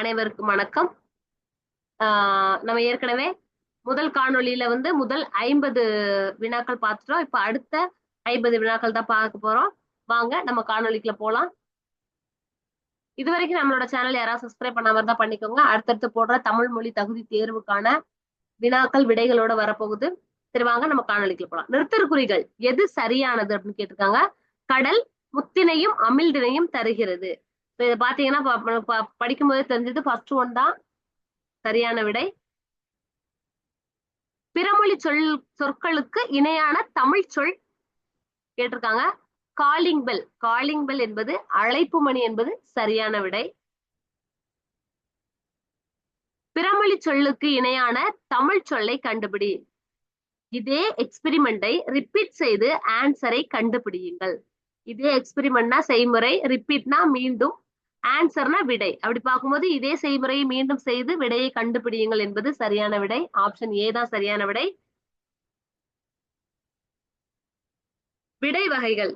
அனைவருக்கும் வணக்கம். ஆஹ் நம்ம ஏற்கனவே முதல் காணொளியில வந்து முதல் ஐம்பது வினாக்கள் பார்த்துட்டோம். இப்ப அடுத்த ஐம்பது வினாக்கள் தான் பார்க்க போறோம். வாங்க நம்ம காணொலிக்குள்ள போலாம். இது வரைக்கும் நம்மளோட சேனல் யாராவது சப்ஸ்கிரைப் பண்ணாம இருந்தா பண்ணிக்கோங்க. அடுத்தடுத்து போடுற தமிழ் மொழி தகுதி தேர்வுக்கான வினாக்கள் விடைகளோட வரப்போகுது. சரி வாங்க நம்ம காணொலிக்குள்ள போலாம். நிறுத்தற்குறிகள் எது சரியானது அப்படின்னு கேட்டிருக்காங்க. கடல் முத்தினையும் அமிழ்தினையும் தருகிறது. இப்ப இதை பாத்தீங்கன்னா ப- ப- படிக்கும்போதே தெரிஞ்சது. ஃபர்ஸ்ட் ஒன் தான் சரியான விடை. பிறமொழி சொல் சொற்களுக்கு இணையான தமிழ் சொல் கேட்டிருக்காங்க. காலிங் பெல் காலிங் பெல் என்பது அழைப்பு மணி என்பது சரியான விடை. பிறமொழி சொல்லுக்கு இணையான தமிழ் சொல்லை கண்டுபிடி. இதே எக்ஸ்பிரிமெண்டை ரிப்பீட் செய்து ஆன்சரை கண்டுபிடியுங்கள். இதே எக்ஸ்பிரிமெண்ட்னா செய்முறை. ரிப்பீட்னா மீண்டும் ஆன்சர்னா விடை. அப்படி பார்க்கும்போது இதே செய்முறையை மீண்டும் செய்து விடையை கண்டுபிடியுங்கள் என்பது சரியான விடை. ஆப்ஷன் ஏ தான் சரியான விடை. விடை வகைகள்.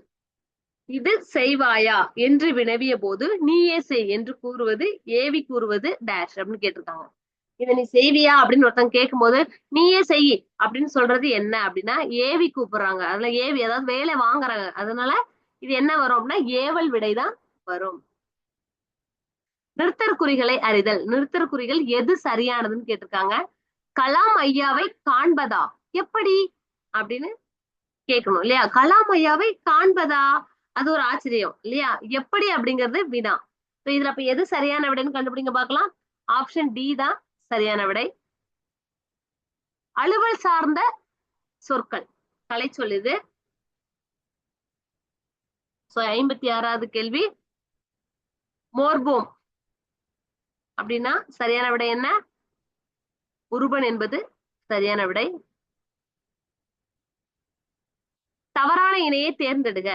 இது செய்வாயா என்று வினவிய போது நீயே செய் என்று கூறுவது ஏவி கூறுவது டேஷ் அப்படின்னு கேட்டிருக்காங்க. இதை நீ செய்வியா அப்படின்னு ஒருத்தங்க கேட்கும்போது நீயே செய் அப்படின்னு சொல்றது என்ன அப்படின்னா ஏவி கூப்பிடுறாங்க. அதுல ஏவி அதாவது வேலை வாங்குறாங்க. அதனால இது என்ன வரும் அப்படின்னா ஏவல் விடைதான் வரும். நிறுத்தற்குறிகளை அறிதல். நிறுத்தற்குறிகள் எது சரியானதுன்னு கேட்டிருக்காங்க. கலாம் ஐயாவை காண்பதா? எப்படி? அப்படின்னு கேட்கணும் இல்லையா? கலாம் ஐயாவை காண்பதா? அது ஒரு ஆச்சரியம் இல்லையா? எப்படி அப்படிங்கிறது வினா. இதுல அப்ப எது சரியான விடைன்னு கண்டுபிடிங்க பார்க்கலாம். ஆப்ஷன் டி தான் சரியான விடை. அலுவல் சார்ந்த சொற்கள். கலை சொல்லுது ஐம்பத்தி ஆறாவது கேள்வி. மோர்போம். அப்படின்னா சரியான விடை என்ன? உருபன் என்பது சரியான விடை. தவறான இணையை தேர்ந்தெடுக.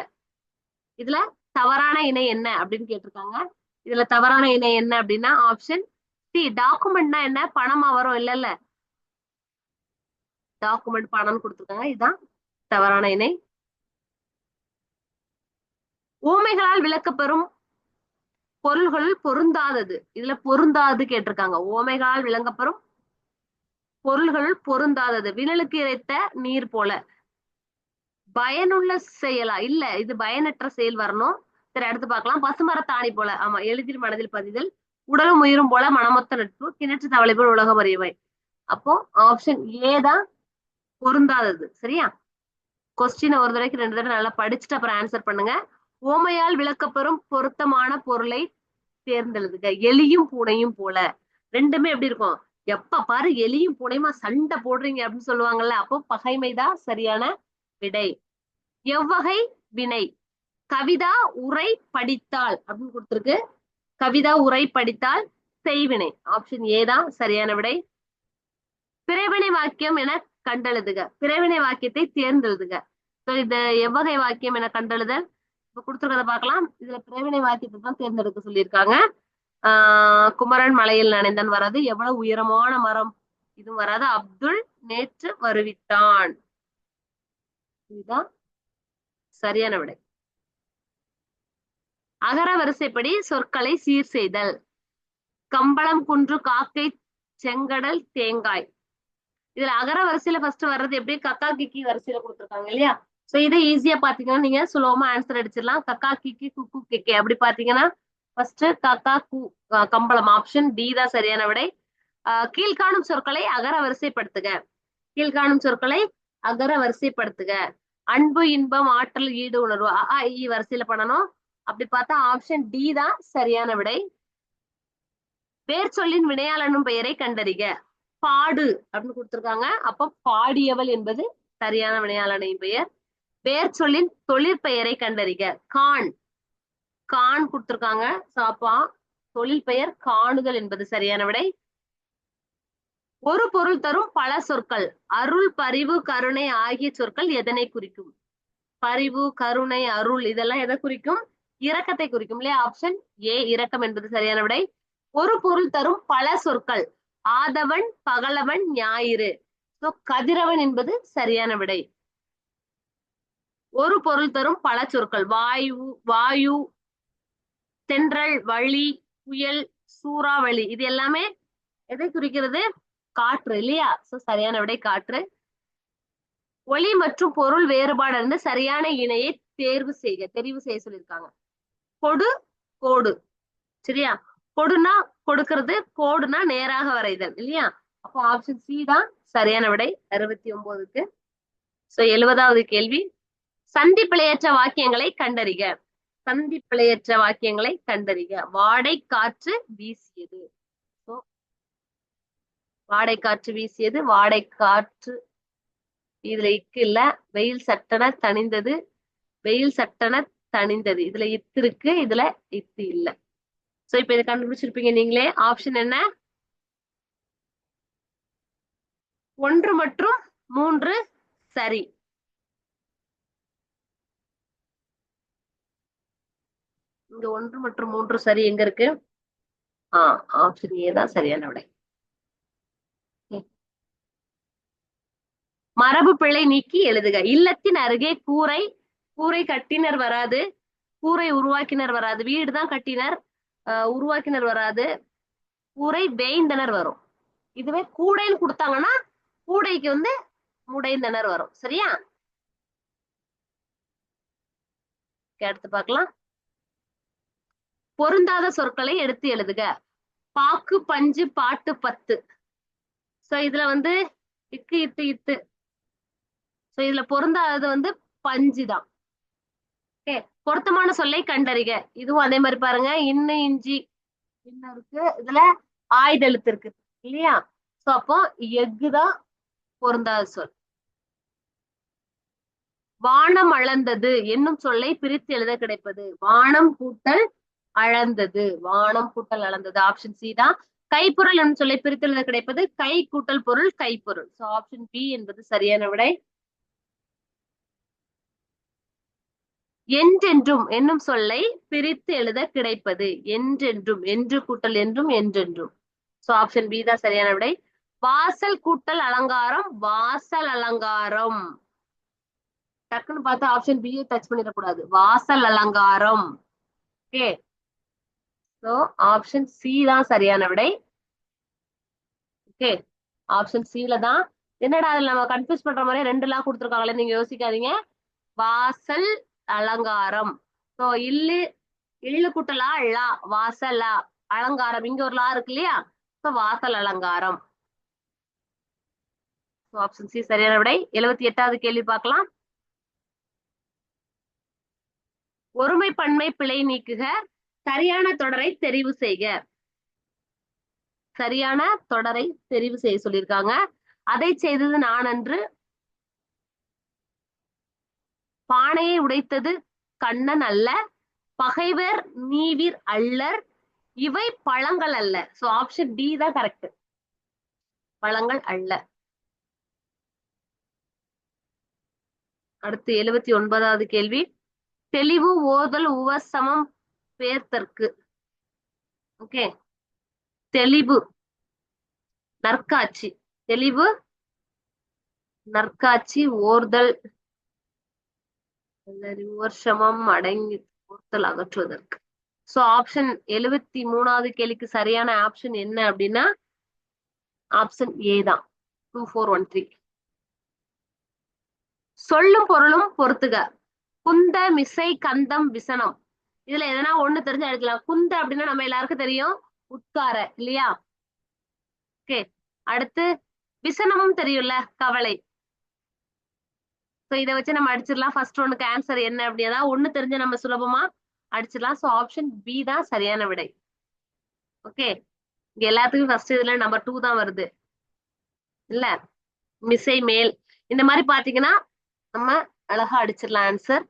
இதுல தவறான இணை என்ன அப்படின்னு கேட்டிருக்காங்க. இதுல தவறான இணை என்ன அப்படின்னா ஆப்ஷன் சி டாக்குமெண்ட்னா என்ன? பணமா வரும் இல்ல இல்ல டாக்குமெண்ட் பணம்னு கொடுத்துருக்காங்க. இதுதான் தவறான இணை. ஊமைகளால் விளக்கப்பெறும் பொருள்கள் பொருந்தாதது. இதுல பொருந்தாது கேட்டிருக்காங்க. ஓமைகால் விளங்கப்பெறும். பொருள்கள் பொருந்தாதது. வினலுக்கு இறைத்த நீர் போல. பயனுள்ள செயலா? இல்ல இது பயனற்ற செயல் வரணும். சரி அடுத்து பார்க்கலாம். பசுமரத்தாணி போல. ஆமா எளிதில் மனதில் பதிதல். உடலும் உயிரும் போல மனமொத்த நட்பு. கிணற்று தவளை போல் உலகம் அறியவை அப்போ ஆப்ஷன் ஏ தான் பொருந்தாதது. சரியா? கொஸ்டின் ஒரு தடவைக்கு ரெண்டு தடவை நல்லா படிச்சுட்டு அப்புறம் ஆன்சர் பண்ணுங்க. ஓமையால் விளக்கப்பெறும் பொருத்தமான பொருளை தேர்ந்தெழுதுக. எலியும் பூனையும் போல. ரெண்டுமே எப்படி இருக்கும்? எப்ப பாரு எலியும் பூனையுமா சண்டை போடுறீங்க அப்படின்னு சொல்லுவாங்கல்ல அப்போ பகைமைதான் சரியான விடை. எவ்வகை வினை? கவிதா உரை படித்தால் அப்படின்னு கொடுத்திருக்கு. கவிதா உரை படித்தால் செய்வினை. ஆப்ஷன் ஏ தான் சரியான விடை. பிறவினை வாக்கியம் என கண்டெழுதுக. பிறவினை வாக்கியத்தை தேர்ந்தெழுதுக. இந்த எவ்வகை வாக்கியம் என கண்டெழுதல்? இப்ப கொடுத்துருக்கத பார்க்கலாம். இதுல பிறவினை வாக்கியத்தை தான் தேர்ந்தெடுக்க சொல்லியிருக்காங்க. ஆஹ் குமரன் மலையில் நனைந்தன் வராது. எவ்வளவு உயரமான மரம் இது வராது. அப்துல் நேற்று வருவித்தான் இதுதான் சரியான விடை. அகர வரிசைப்படி சொற்களை சீர் செய்தல். கம்பளம் குன்று காக்கை செங்கடல் தேங்காய். இதுல அகர வரிசையில ஃபர்ஸ்ட் வர்றது எப்படி? கக்கா கிக்கி வரிசையில கொடுத்துருக்காங்க இல்லையா? சோ இதை ஈஸியா பாத்தீங்கன்னா நீங்க சுலபமா ஆன்சர் அடிச்சிடலாம். கக்கா கிக்கு குக்கு கிக்கு அப்படி பாத்தீங்கன்னா ஃபர்ஸ்ட் கக்கா கு கம்பளம். ஆப்ஷன் டி தான் சரியான விடை. ஆஹ் கீழ்காணும் சொற்களை அகர வரிசைப்படுத்துக. கீழ்காணும் சொற்களை அகர வரிசைப்படுத்துக. அன்பு இன்பம் ஆற்றல் ஈடு உணர்வு. அ, இ வரிசையில பண்ணணும். அப்படி பார்த்தா ஆப்ஷன் டி தான் சரியான விடை. பேர் சொல்லின் வினையாளனும் பெயரை கண்டறிக. பாடு அப்படின்னு கொடுத்திருக்காங்க. அப்போ பாடியவள் என்பது சரியான வினையாளனின் பெயர். பேர் சொல்லின் தொழிற்பெயரை கண்டறிக. கான். கான் கொடுத்திருக்காங்க. சாப்பா. தொழில் பெயர் காணுதல் என்பது சரியான விடை. ஒரு பொருள் தரும் பல சொற்கள். அருள் பரிவு கருணை ஆகிய சொற்கள் எதனை குறிக்கும்? பரிவு கருணை அருள் இதெல்லாம் எதை குறிக்கும்? இரக்கத்தை குறிக்கும் இல்லையா? ஆப்ஷன் ஏ இரக்கம் என்பது சரியான விடை. ஒரு பொருள் தரும் பல சொற்கள். ஆதவன் பகலவன் ஞாயிறு. கதிரவன் என்பது சரியான விடை. ஒரு பொருள் தரும் பல சொற்கள். வாயு வாயு தென்றல் வழி புயல் சூறாவளி. இது எல்லாமே எதை குறிக்கிறது? காற்று இல்லையா? சோ சரியான விடை காற்று. ஒளி மற்றும் பொருள் வேறுபாடு இருந்து சரியான இணையை தேர்வு செய்க தெரிவு செய்ய சொல்லியிருக்காங்க. கொடு கோடு. சரியா? கொடுனா கொடுக்கிறது கோடுனா நேராக வரைதல் இல்லையா? அப்போ ஆப்ஷன் சி தான் சரியான விடை. அறுபத்தி ஒன்பதுக்கு சோ எழுபதாவது கேள்வி. சந்தி பிழையற்ற வாக்கியங்களை கண்டறிக. சந்தி பிழையற்ற வாக்கியங்களை கண்டறிக. வாடை காற்று வீசியது. வாடை காற்று வீசியது. வாடை காற்று இதுல இக்கு இல்ல. வெயில் சட்டன தணிந்தது. வெயில் சட்டன தணிந்தது. இதுல இத்து இருக்கு. இதுல இத்து இல்ல. சோ இப்ப இதை கண்டுபிடிச்சிருப்பீங்க நீங்களே. ஆப்ஷன் என்ன? ஒன்று மற்றும் மூன்று சரி. இங்க ஒன்று மற்றும் மூன்று சரி எங்க இருக்கு? ஆஹ் ஆப்ஷன் ஏ தான் சரியான விடை. மரபு பிழை நீக்கி எழுதுக. இல்லத்தின் அருகே கூரை கூரை கட்டினர் வராது கூரை உருவாக்கினர் வராது. வீடு தான் கட்டினர் ஆஹ் உருவாக்கினர் வராது. கூரை வேய்ந்தனர் வரும். இதுவே கூடைன்னு கொடுத்தாங்கன்னா கூடைக்கு வந்து முடைந்தனர் வரும். சரியா? அடுத்து பார்க்கலாம். பொருந்தாத சொற்களை எடுத்து எழுதுக. பாக்கு பஞ்சு பாட்டு பத்து. சோ இதுல வந்து இக்கு இத்து இத்து. சோ இதுல பொருந்தாதது வந்து பஞ்சு தான். ஓகே பொருத்தமான சொல்லை கண்டறிக. இதுவும் அதே மாதிரி பாருங்க. இன்னு இஞ்சி. இன்னும் இருக்கு. இதுல ஆயுதெழுத்து இருக்கு. இல்லையா? சோ அப்போ எஃகு தான் பொருந்தாத சொல். வானம் அளந்தது என்னும் சொல்லை பிரித்து எழுத கிடைப்பது. வானம் கூட்டல் அளந்தது. வானம் கூட்டல் அளந்தது. ஆப்ஷன் சி தான் கைப்பொருள் என்று சொல்லி பிரித்து எழுத கிடைப்பது கை கூட்டல் பொருள் கைப்பொருள். சோ ஆப்ஷன் பி என்பது சரியான விடை. என்றென்றும் என்னும் சொல்லை பிரித்து எழுத கிடைப்பது. என்றென்றும் என்று கூட்டல் என்றும் என்றென்றும். சோ ஆப்ஷன் பி தான் சரியான விடை. வாசல் கூட்டல் அலங்காரம் வாசல் அலங்காரம். டக்குன்னு பார்த்தா ஆப்ஷன் பி டச் பண்ணிடக்கூடாது. வாசல் அலங்காரம். ஓகே ஸோ ஆப்ஷன் சி தான் சரியான விடை. ஓகே ஆப்ஷன் சில தான். என்னடா அதில் நம்ம கன்ஃபியூஸ் பண்ற மாதிரி ரெண்டு எல்லாம் கொடுத்துருக்காங்களே நீங்க யோசிக்காதீங்க. வாசல் அலங்காரம். ஸோ இல்லு இல்லு குட்டலா லா வாசலா அலங்காரம். இங்க ஒரு லா இருக்கு இல்லையா? சோ வாசல் அலங்காரம். ஆப்ஷன் சி சரியான விடை. எழுபத்தி எட்டாவது கேள்வி பார்க்கலாம். ஒருமை பன்மை பிழை நீக்குக. சரியான தொடரை தெரிவு செய்க. சரியான தொடரை தெரிவு செய்ய சொல்லியிருக்காங்க. அதை செய்தது நான் அன்று பானையை உடைத்தது கண்ணன் அல்ல. பகைவர் நீவிர் அல்லர். இவை பழங்கள் அல்ல. சோ ஆப்ஷன் டி தான் கரெக்ட் பழங்கள் அல்ல. அடுத்து எழுபத்தி ஒன்பதாவது கேள்வி. தெளிவு ஓதல் உவசமம் பேர்த்தற்கு ஓகே தெளிவு. நற்காட்சி. தெளிவு. நற்காட்சி ஓர்தல். விமர்சமம் அடங்கி ஓர்த்தல் அகற்றுவதற்கு. சோ ஆப்ஷன் எழுபத்தி மூணாவது கேள்விக்கு சரியான ஆப்ஷன் என்ன அப்படின்னா ஆப்ஷன் ஏ தான். டூ ஃபோர் ஒன் த்ரீ சொல்லும் பொருளும் பொறுத்துக குந்த மிசை கந்தம் விசனம். இதுல எதனா ஒண்ணு தெரிஞ்சு எடுக்கலாம் குந்த அப்படின்னா நம்ம எல்லாருக்கும் தெரியும். உட்கார இல்லையா? ஓகே. அடுத்து விசனமும் தெரியும்ல கவலை. சோ இதை வச்சு நம்ம அடிச்சிடலாம். ஃபர்ஸ்ட் ஒன்னுக்கு ஆன்சர் என்ன அப்படின்னா ஒண்ணு தெரிஞ்ச நம்ம சுலபமா அடிச்சிடலாம். ஸோ ஆப்ஷன் பி தான் சரியான விடை. ஓகே. இங்க எல்லாத்துக்கும் ஃபர்ஸ்ட் இதுல நம்பர் டூ தான் வருது. இல்ல? மிசை மேல். இந்த மாதிரி பாத்தீங்கன்னா நம்ம அழகா அடிச்சிடலாம் ஆன்சர்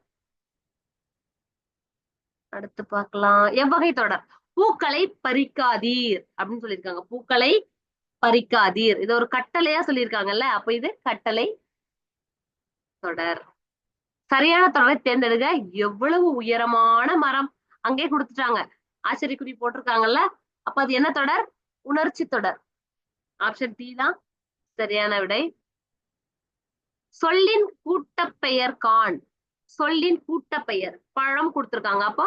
அடுத்து பார்க்கலாம். எவ்வகை தொடர். பூக்களை பறிக்காதீர். அப்படின்னு சொல்லியிருக்காங்க. பூக்களை பறிக்காதீர். இது ஒரு கட்டளையா சொல்லியிருக்காங்கல்ல? அப்ப இது கட்டளை தொடர். சரியான தொடரை தேர்ந்தெடுக்க எவ்வளவு உயரமான மரம். அங்கே கொடுத்துட்டாங்க. ஆச்சரியக்குறி போட்டிருக்காங்கல்ல? அப்ப அது என்ன தொடர்? உணர்ச்சி தொடர். ஆப்ஷன் டி தான். சரியான விடை. சொல்லின் கூட்டப்பெயர் கான் சொல்லின் கூட்டப்பெயர். பழம் கொடுத்திருக்காங்க. அப்போ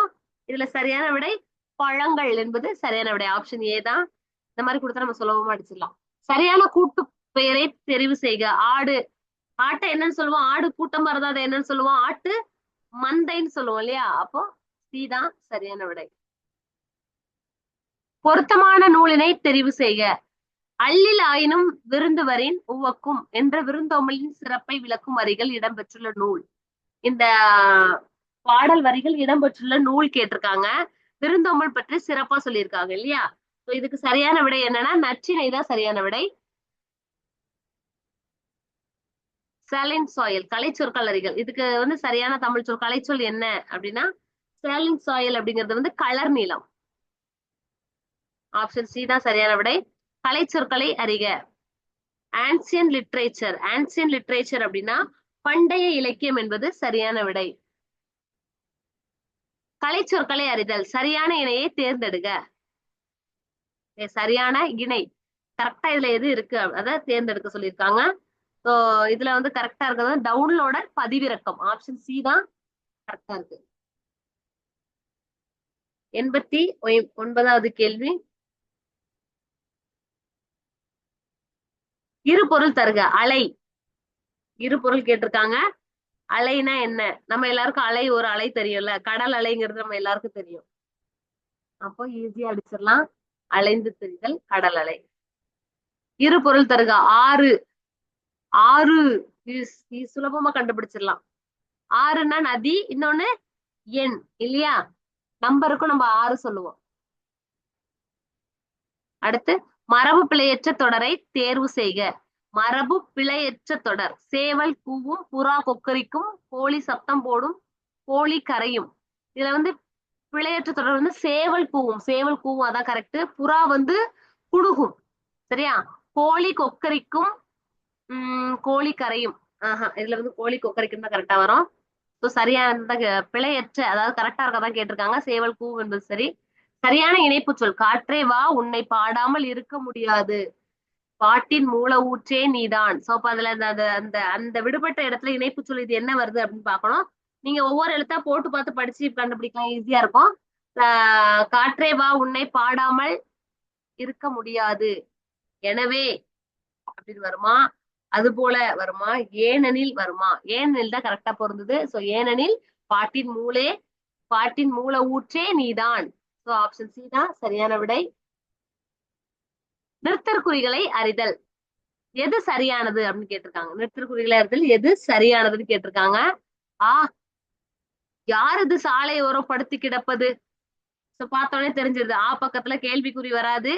இதுல சரியான விடை பழங்கள் என்பது சரியான விடை. ஆப்ஷன் ஏ தான். இந்த மாதிரி கொடுத்தா நம்ம சுலபமா அடிச்சிடலாம். சரியான கூட்டு பெயரை தெரிவு செய்க. ஆடு. ஆட்டை என்னன்னு சொல்லுவோம். ஆடு கூட்டம் வரதா அதை என்னன்னு சொல்லுவோம். ஆட்டு மந்தைன்னு சொல்லுவோம் இல்லையா? அப்போ சி தான் சரியான விடை. பொருத்தமான நூலினை தெரிவு செய்க. அள்ளில் ஆயினும் விருந்துவரின் உவக்கும் என்ற விருந்தோமலின் சிறப்பை விளக்கும் வரிகள் இடம்பெற்றுள்ள நூல். இந்த பாடல் வரிகள் இடம்பெற்றுள்ள நூல் கேட்டிருக்காங்க. விருந்தோம்பல் பற்றி சிறப்பா சொல்லியிருக்காங்க இல்லையா? இதுக்கு சரியான விடை என்னன்னா நச்சினை தான் சரியான விடை. சேலின் சாயில் கலை அறிகள் இதுக்கு வந்து சரியான தமிழ் சொல் கலைச்சொல் என்ன அப்படின்னா சேலின் சாயில் அப்படிங்கிறது வந்து கலர் நீளம். ஆப்ஷன் சி தான் சரியான விடை. கலைச்சொற்களை அறிக. ஆன்சியன் லிட்ரேச்சர் ஆன்சியன் லிட்ரேச்சர் அப்படின்னா பண்டைய இலக்கியம் என்பது சரியான விடை. கலைச்சொற்களை அறிதல் சரியான இணையை தேர்ந்தெடுக்க சரியான இணை. கரெக்டா இதுல எது இருக்கு? அதை தேர்ந்தெடுக்க சொல்லியிருக்காங்க. ஸோ இதுல வந்து கரெக்டா இருக்கிறது டவுன்லோடர் பதிவிறக்கம். ஆப்ஷன் சி தான் கரெக்டா இருக்கு. எண்பத்தி ஒய்- ஒன்பதாவது கேள்வி. இரு பொருள் தருக. அலை. இரு பொருள் கேட்டிருக்காங்க. அலைனா என்ன? நம்ம எல்லாருக்கும் அலை ஒரு அலை தெரியும்ல. கடல் அலைங்கிறது நம்ம எல்லாருக்கும் தெரியும். அப்போ ஈஸியா அடிச்சிடலாம். அலைந்து தெரிதல் கடல் அலை. இரு பொருள் தருக. ஆறு. ஆறு. சுலபமா கண்டுபிடிச்சிடலாம். ஆறுன்னா நதி இன்னொன்னு எண். இல்லையா? நம்பருக்கும் நம்ம ஆறு சொல்லுவோம். அடுத்து மரபு பிழையற்ற தொடரை தேர்வு செய்க. மரபு பிழையற்ற தொடர். சேவல் கூவும் புறா கொக்கரிக்கும் கோழி சத்தம் போடும் கோழி கரையும். இதுல வந்து பிழையற்ற தொடர் வந்து சேவல் கூவும். சேவல் கூவும் அதான் கரெக்ட் புறா வந்து குடுகும். சரியா? கோழி கொக்கரிக்கும் உம் கோழி கரையும். ஆஹா இதுல வந்து கோழி கொக்கரிக்கும் தான் கரெக்டா வரும். ஸோ சரியான பிழையற்ற அதாவது கரெக்டா இருக்கதான் கேட்டிருக்காங்க. சேவல் கூவும் என்பது சரி. சரியான இணைப்பு சொல். காற்றே வா உன்னை பாடாமல் இருக்க முடியாது. பாட்டின் மூல ஊற்றே நீதான். சோ அப்ப அதுல அந்த அந்த- அந்த விடுபட்ட இடத்துல இணைப்பு சொல் இது என்ன வருது அப்படின்னு பாக்கணும் நீங்க ஒவ்வொரு எழுத்தா போட்டு பார்த்து படிச்சு கண்டுபிடிக்கலாம். ஈஸியா இருக்கும். ஆஹ் காற்றே வா உன்னை பாடாமல் இருக்க முடியாது. எனவே அப்படின்னு வருமா? அது போல வருமா? ஏனெனில் வருமா? ஏனெனில் தான் கரெக்டா பொருந்தது. சோ ஏனெனில் பாட்டின் மூலே பாட்டின் மூல ஊற்றே நீதான். சோ ஆப்ஷன் சி தான். சரியான விடை. நிறுத்தற்குறிகளை அறிதல். எது சரியானது அப்படின்னு கேட்டிருக்காங்க. நிறுத்தற்குறிகளை அறிதல் எது சரியானதுன்னு கேட்டிருக்காங்க. ஆ யார் இது சாலை ஓரப்படுத்தி கிடப்பது? சோ பார்த்தோன்னே தெரிஞ்சிருது. ஆ பக்கத்துல கேள்விக்குறி வராது.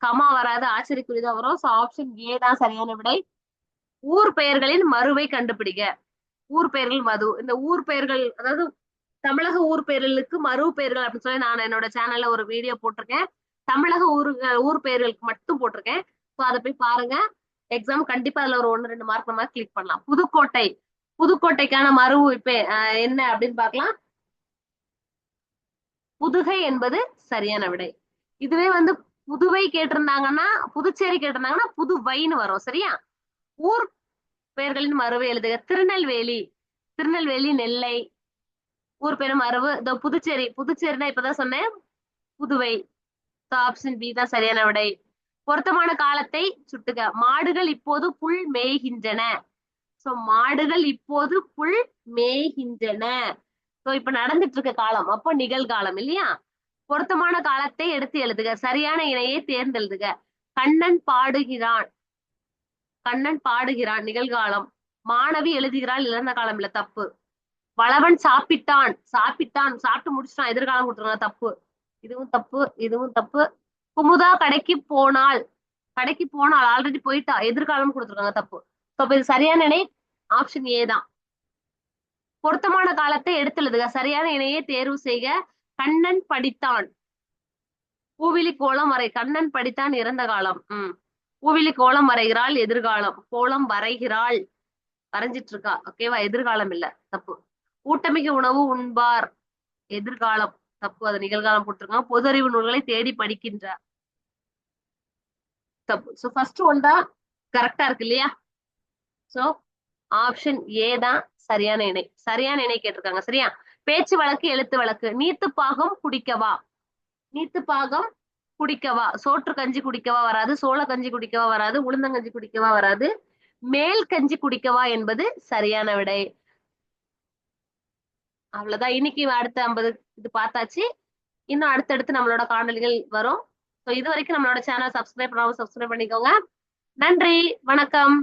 கமா வராது. ஆச்சரியக்குறி தான் வரும். ஸோ ஆப்ஷன் ஏ தான் சரியான விடை. ஊர் பெயர்களின் மறுவை கண்டுபிடிக்க ஊர் பெயர்கள் மது. இந்த ஊர் பெயர்கள் அதாவது தமிழக ஊர் பெயர்களுக்கு மறு பெயர்கள் அப்படின்னு சொல்லி நான் என்னோட சேனல்ல ஒரு வீடியோ போட்டிருக்கேன். தமிழக ஊரு ஊர் பெயர்களுக்கு மட்டும் போட்டிருக்கேன். ஸோ அதை போய் பாருங்க. எக்ஸாம் கண்டிப்பா அதுல ஒரு ஒன்னு ரெண்டு மார்க் நம்ம கிளிக் பண்ணலாம். புதுக்கோட்டை. புதுக்கோட்டைக்கான மறு இப்ப அஹ், என்ன அப்படின்னு பார்க்கலாம். புதுகை என்பது சரியான விடை. இதுவே வந்து புதுவை கேட்டிருந்தாங்கன்னா புதுச்சேரி கேட்டிருந்தாங்கன்னா புதுவைன்னு வரும் சரியா? ஊர் பெயர்களின் மறுவை எழுதுக. திருநெல்வேலி. திருநெல்வேலி நெல்லை. ஊர் பேரும் மறுவு. இந்த புதுச்சேரி. புதுச்சேரினா இப்பதான் சொன்னேன். புதுவை. ஆப்ஷன் பி தான் சரியான விடை. பொருத்தமான காலத்தை சுட்டுக. மாடுகள் இப்போது புல் மேய்கின்றன. சோ மாடுகள் இப்போது புல் மேய்கின்றன. சோ இப்ப நடந்துட்டு இருக்க காலம். அப்போ நிகழ்காலம் இல்லையா? பொருத்தமான காலத்தை எடுத்து எழுதுக. சரியான இணையை தேர்ந்தெழுதுக. கண்ணன் பாடுகிறான். கண்ணன் பாடுகிறான். நிகழ்காலம். மாணவி எழுதுகிறாள். இழந்த காலம் இல்ல. தப்பு. வளவன் சாப்பிட்டான். சாப்பிட்டான். சாப்பிட்டு முடிச்சிட்டான். எதிர்காலம் கொடுத்துருங்க தப்பு. இதுவும் தப்பு இதுவும் தப்பு. குமுதா கடைக்கு போனால் கடைக்கு போனால் ஆல்ரெடி போயிட்டா. எதிர்காலம் கொடுத்துருக்காங்க தப்பு. அப்ப இது சரியான இணை? ஆப்ஷன் ஏ தான். பொருத்தமான காலத்தை எடுத்துள்ளதுக. சரியான இணையை தேர்வு செய்க. கண்ணன் படித்தான். பூவிலி கோலம் வரை. கண்ணன் படித்தான் இறந்த காலம். உம் பூவிலி கோலம் வரைகிறாள். எதிர்காலம். கோலம் வரைகிறாள். வரைஞ்சிட்டு இருக்கா ஓகேவா எதிர்காலம் இல்ல. தப்பு. ஊட்டமிக்க உணவு உண்பார். எதிர்காலம். தப்பு அது நிகழ்காலம் போட்டிருக்காங்க பொது அறிவு நூல்களை தேடி படிக்கின்றார். தப்பு. ஸோ ஃபர்ஸ்ட் ஒன் தான் கரெக்டா இருக்கு இல்லையா? சோ ஆப்ஷன் ஏ தான் சரியான இணை சரியான இணை கேட்டிருக்காங்க. சரியா? பேச்சு வழக்கு எழுத்து வழக்கு. நீத்து பாகம் குடிக்கவா? நீத்து பாகம் குடிக்கவா? சோற்று கஞ்சி குடிக்கவா வராது சோள கஞ்சி குடிக்கவா வராது உளுந்தங்கஞ்சி குடிக்கவா வராது மேல் கஞ்சி குடிக்கவா என்பது சரியான விடை. அவ்வளவுதான். இன்னைக்கு அடுத்த ஐம்பது இது பார்த்தாச்சு. இன்னும் அடுத்தடுத்து நம்மளோட காணொலிகள் வரும். ஸோ இது வரைக்கும் நம்மளோட சேனல் சப்ஸ்கிரைப் பண்ணாமல் சப்ஸ்கிரைப் பண்ணிக்கோங்க. நன்றி. வணக்கம்.